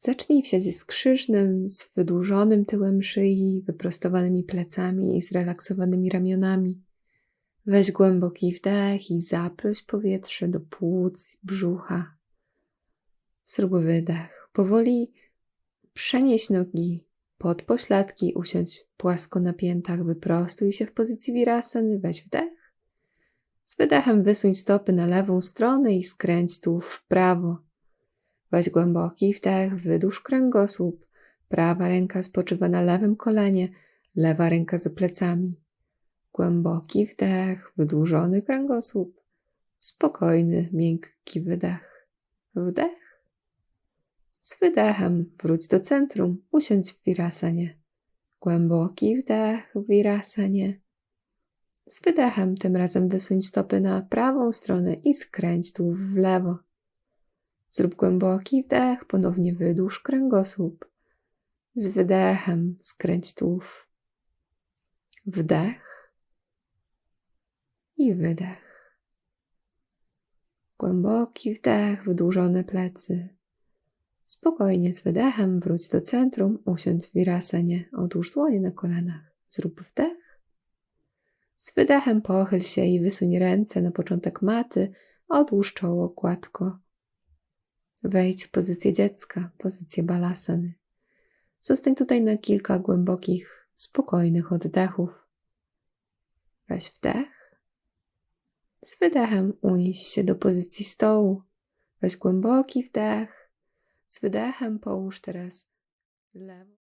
Zacznij w siadzie skrzyżnym, z wydłużonym tyłem szyi, wyprostowanymi plecami i zrelaksowanymi ramionami. Weź głęboki wdech i zaproś powietrze do płuc, brzucha. Zrób wydech. Powoli przenieś nogi pod pośladki, usiądź płasko na piętach, wyprostuj się w pozycji wirasany, weź wdech. Z wydechem wysuń stopy na lewą stronę i skręć tu w prawo. Weź głęboki wdech, wydłuż kręgosłup. Prawa ręka spoczywa na lewym kolenie, lewa ręka za plecami. Głęboki wdech, wydłużony kręgosłup. Spokojny, miękki wydech. Wdech. Z wydechem wróć do centrum, usiądź w wirasanie. Głęboki wdech wirasanie. Z wydechem tym razem wysuń stopy na prawą stronę i skręć tu w lewo. Zrób głęboki wdech, ponownie wydłuż kręgosłup. Z wydechem skręć tułów. Wdech i wydech. Głęboki wdech, wydłużone plecy. Spokojnie z wydechem wróć do centrum, usiądź w wirasanie, odłóż dłonie na kolanach. Zrób wdech. Z wydechem pochyl się i wysuń ręce na początek maty, odłóż czoło gładko. Wejdź w pozycję dziecka, pozycję balasany. Zostań tutaj na kilka głębokich, spokojnych oddechów. Weź wdech. Z wydechem unieś się do pozycji stołu. Weź głęboki wdech. Z wydechem połóż teraz lewo.